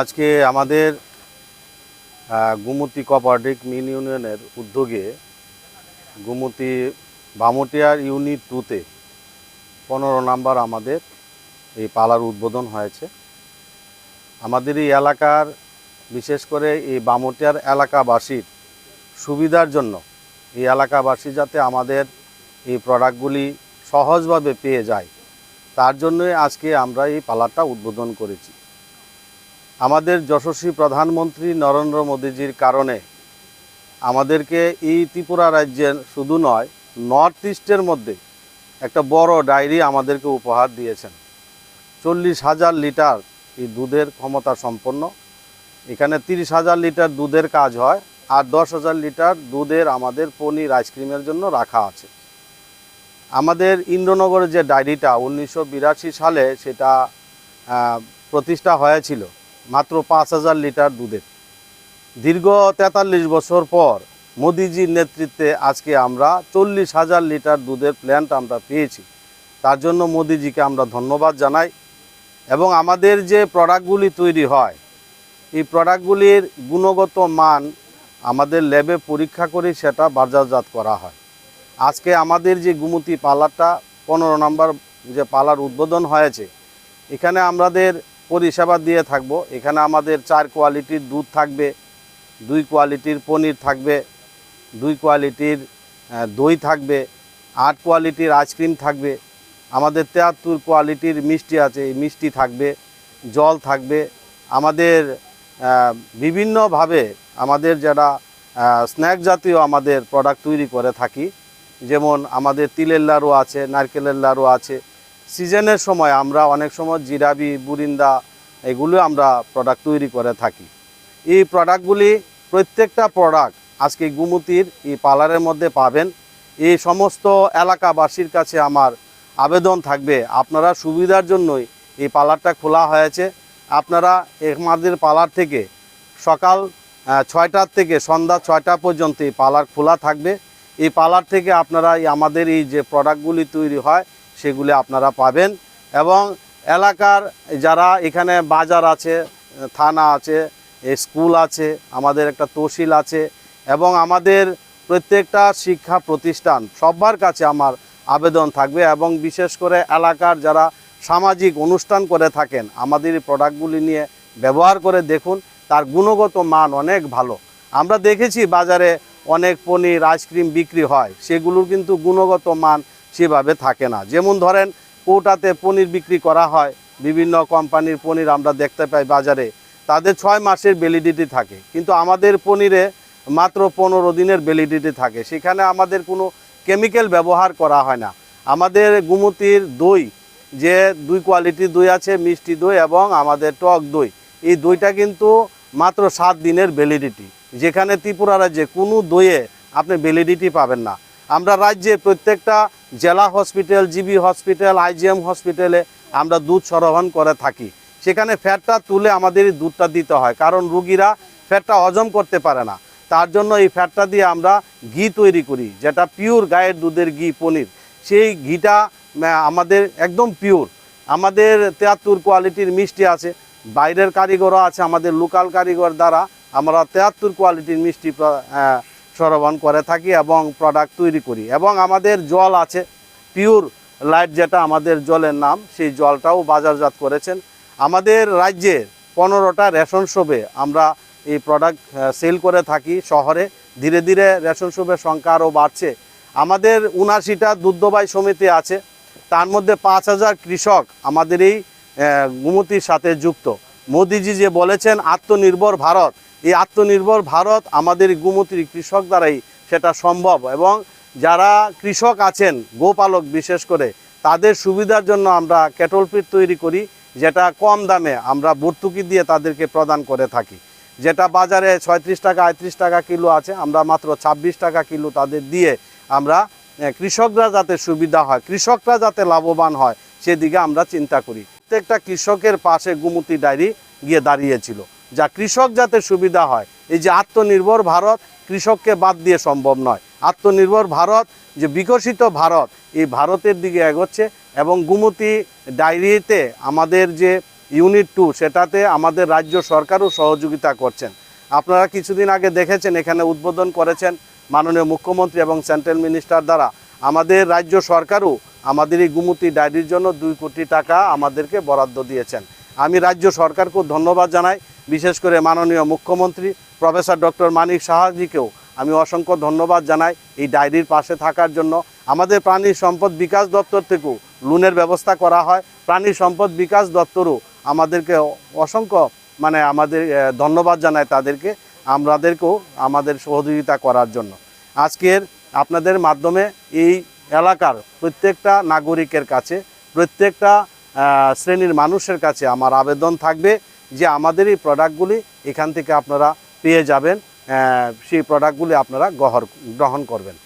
আজকে আমাদের গুমতি কোঅপারেটিভ মিল ইউনিয়নের উদ্যোগে গুমতি বামুটিয়ার ইউনিট টুতে পনেরো নাম্বার আমাদের এই পালার উদ্বোধন হয়েছে। আমাদের এই এলাকার, বিশেষ করে এই বামুটিয়ার এলাকাবাসীর সুবিধার জন্য এই এলাকাবাসী যাতে আমাদের এই প্রোডাক্টগুলি সহজভাবে পেয়ে যায়, তার জন্যই আজকে আমরা এই পালারটা উদ্বোধন করেছি। আমাদের যশস্বী প্রধানমন্ত্রী নরেন্দ্র মোদীজির কারণে আমাদেরকে এই ত্রিপুরা রাজ্যের শুধু নয় নর্থ ইস্টের মধ্যে একটা বড় ডায়েরি আমাদেরকে উপহার দিয়েছেন। চল্লিশ হাজার লিটার এই দুধের ক্ষমতা সম্পন্ন। এখানে তিরিশ হাজার লিটার দুধের কাজ হয় আর দশ হাজার লিটার দুধের আমাদের পনির আইসক্রিমের জন্য রাখা আছে। আমাদের ইন্দ্রনগরের যে ডায়েরিটা উনিশশো বিরাশি সালে সেটা প্রতিষ্ঠা হয়েছিল মাত্র পাঁচ হাজার লিটার দুধের। দীর্ঘ তেতাল্লিশ বছর পর মোদিজির নেতৃত্বে আজকে আমরা চল্লিশ হাজার লিটার দুধের প্ল্যান্ট আমরা পেয়েছি। তার জন্য মোদিজিকে আমরা ধন্যবাদ জানাই এবং আমাদের যে প্রোডাক্টগুলি তৈরি হয়, এই প্রোডাক্টগুলির গুণগত মান আমাদের ল্যাবে পরীক্ষা করে সেটা বাজারজাত করা হয়। আজকে আমাদের যে গুমতি পার্লারটা পনেরো নম্বর যে পার্লার উদ্বোধন হয়েছে, এখানে আমাদের পরিষেবা দিয়ে থাকব। এখানে আমাদের চার কোয়ালিটির দুধ থাকবে, দুই কোয়ালিটির পনির থাকবে, দুই কোয়ালিটির দই থাকবে, আট কোয়ালিটির আইসক্রিম থাকবে। আমাদের তেয়াত্তর কোয়ালিটির মিষ্টি আছে, এই মিষ্টি থাকবে, জল থাকবে। আমাদের বিভিন্নভাবে আমাদের যারা স্ন্যাক জাতীয় আমাদের প্রোডাক্ট তৈরি করে থাকি, যেমন আমাদের তিলের লাড়ু আছে, নারকেলের লাড়ু আছে সিজনের সময় আমরা অনেক সময় জিরাবি বুরিন্দা এগুলো আমরা প্রোডাক্ট তৈরি করে থাকি। এই প্রোডাক্টগুলি প্রত্যেকটা প্রোডাক্ট আজকে গুমতির এই পার্লারের মধ্যে পাবেন। এই সমস্ত এলাকাবাসীর কাছে আমার আবেদন থাকবে, আপনারা সুবিধার জন্যই এই পার্লারটা খোলা হয়েছে। আপনারা আমাদের পার্লার থেকে সকাল ছয়টার থেকে সন্ধ্যা ছয়টা পর্যন্ত এই পার্লার খোলা থাকবে। এই পার্লার থেকে আপনারা আমাদের এই যে প্রোডাক্টগুলি তৈরি হয় সেগুলি আপনারা পাবেন। এবং এলাকার যারা এখানে বাজার আছে, থানা আছে স্কুল আছে, আমাদের একটা তহসিল আছে, এবং আমাদের প্রত্যেকটা শিক্ষা প্রতিষ্ঠান সবার কাছে আমার আবেদন থাকবে। এবং বিশেষ করে এলাকার যারা সামাজিক অনুষ্ঠান করে থাকেন, আমাদের প্রোডাক্টগুলি নিয়ে ব্যবহার করে দেখুন, তার গুণগত মান অনেক ভালো। আমরা দেখেছি বাজারে অনেক পনির আইসক্রিম বিক্রি হয়, সেগুলোর কিন্তু গুণগত মান সেভাবে থাকে না। যেমন ধরেন, কৌটাতে পনির বিক্রি করা হয়, বিভিন্ন কোম্পানির পনির আমরা দেখতে পাই বাজারে, তাদের ছয় মাসের ভ্যালিডিটি থাকে। কিন্তু আমাদের পনিরে মাত্র পনেরো দিনের ভ্যালিডিটি থাকে। সেখানে আমাদের কোনো কেমিক্যাল ব্যবহার করা হয় না। আমাদের গুমতির দই, যে দুই কোয়ালিটির দই আছে, মিষ্টি দই এবং আমাদের টক দই, এই দইটা কিন্তু মাত্র সাত দিনের ভ্যালিডিটি যেখানে ত্রিপুরা রাজ্যে কোনো দইয়ে আপনি ভ্যালিডিটি পাবেন না। আমরা রাজ্যে প্রত্যেকটা জেলা হসপিটাল, জিবি হসপিটাল আইজিএম হসপিটালে আমরা দুধ সরবরাহ করে থাকি। সেখানে ফ্যাটটা তুলে আমাদের দুধটা দিতে হয়, কারণ রুগীরা ফ্যাটটা হজম করতে পারে না। তার জন্য এই ফ্যাটটা দিয়ে আমরা ঘি তৈরি করি, যেটা পিওর গায়ের দুধের ঘি, পনির। সেই ঘিটা আমাদের একদম পিওর আমাদের তেয়াত্তর কোয়ালিটির মিষ্টি আছে, বাইরের কারিগরও আছে, আমাদের লোকাল কারিগর দ্বারা আমরা তেয়াত্তর কোয়ালিটির মিষ্টি সরবরাহ করে থাকি এবং প্রোডাক্ট তৈরি করি। এবং আমাদের জল আছে পিওর লাইট যেটা আমাদের জলের নাম, সেই জলটাও বাজারজাত করেছেন। আমাদের রাজ্যে পনেরোটা রেশন শপে আমরা এই প্রোডাক্ট সেল করে থাকি শহরে। ধীরে ধীরে রেশন শপের সংখ্যা আরও বাড়ছে। আমাদের উনাশিটা দুগ্ধবাই সমিতি আছে, তার মধ্যে পাঁচ হাজার কৃষক আমাদের এই গুমতির সাথে যুক্ত। মোদিজি যে বলেছেন, আত্মনির্ভর ভারত। এই আত্মনির্ভর ভারত আমাদের গুমতির কৃষক দ্বারাই সেটা সম্ভব এবং যারা কৃষক আছেন, গোপালক বিশেষ করে, তাদের সুবিধার জন্য আমরা ক্যাটল ফিড তৈরি করি, যেটা কম দামে আমরা ভর্তুকি দিয়ে তাদেরকে প্রদান করে থাকি। যেটা বাজারে ছয়ত্রিশ টাকা, আটত্রিশ টাকা কিলো আছে, আমরা মাত্র ছাব্বিশ টাকা কিলো তাদের দিয়ে আমরা কৃষকরা যাতে সুবিধা হয়, কৃষকরা যাতে লাভবান হয়, সেদিকে আমরা চিন্তা করি। প্রত্যেকটা কৃষকের পাশে গুমতি ডায়েরি গিয়ে দাঁড়িয়েছিল। যা কৃষক যাতে সুবিধা হয়। এই যে আত্মনির্ভর ভারত কৃষককে বাদ দিয়ে সম্ভব নয়। আত্মনির্ভর ভারত, যে বিকশিত ভারত, এই ভারতের দিকে এগোচ্ছে এবং গুমতি ডায়েরিতে আমাদের যে ইউনিট টু, সেটাতে আমাদের রাজ্য সরকারও সহযোগিতা করছেন। আপনারা কিছুদিন আগে দেখেছেন, এখানে উদ্বোধন করেছেন মাননীয় মুখ্যমন্ত্রী এবং সেন্ট্রাল মিনিস্টার দ্বারা। আমাদের রাজ্য সরকারও আমাদের এই গুমতি ডায়েরির জন্য দুই কোটি টাকা আমাদেরকে বরাদ্দ দিয়েছেন। আমি রাজ্য সরকারকেও ধন্যবাদ জানাই। বিশেষ করে মাননীয় মুখ্যমন্ত্রী প্রফেসর ডক্টর মানিক সাহাজিকেও আমি অসংখ্য ধন্যবাদ জানাই এই ডায়েরির পাশে থাকার জন্য। আমাদের প্রাণী সম্পদ বিকাশ দপ্তর থেকেও লোনের ব্যবস্থা করা হয়। প্রাণী সম্পদ বিকাশ দপ্তরও আমাদেরকে অসংখ্য মানে আমাদের ধন্যবাদ জানায় তাদেরকে আমাদেরকেও আমাদের সহযোগিতা করার জন্য। আজকের আপনাদের মাধ্যমে এই এলাকার প্রত্যেকটা নাগরিকের কাছে, প্রত্যেকটা শ্রেণির মানুষের কাছে আমার আবেদন থাকবে। যে আমাদের এই প্রোডাক্টগুলি এখান থেকে আপনারা পেয়ে যাবেন সেই প্রোডাক্টগুলি আপনারা গ্রহণ গ্রহণ করবেন।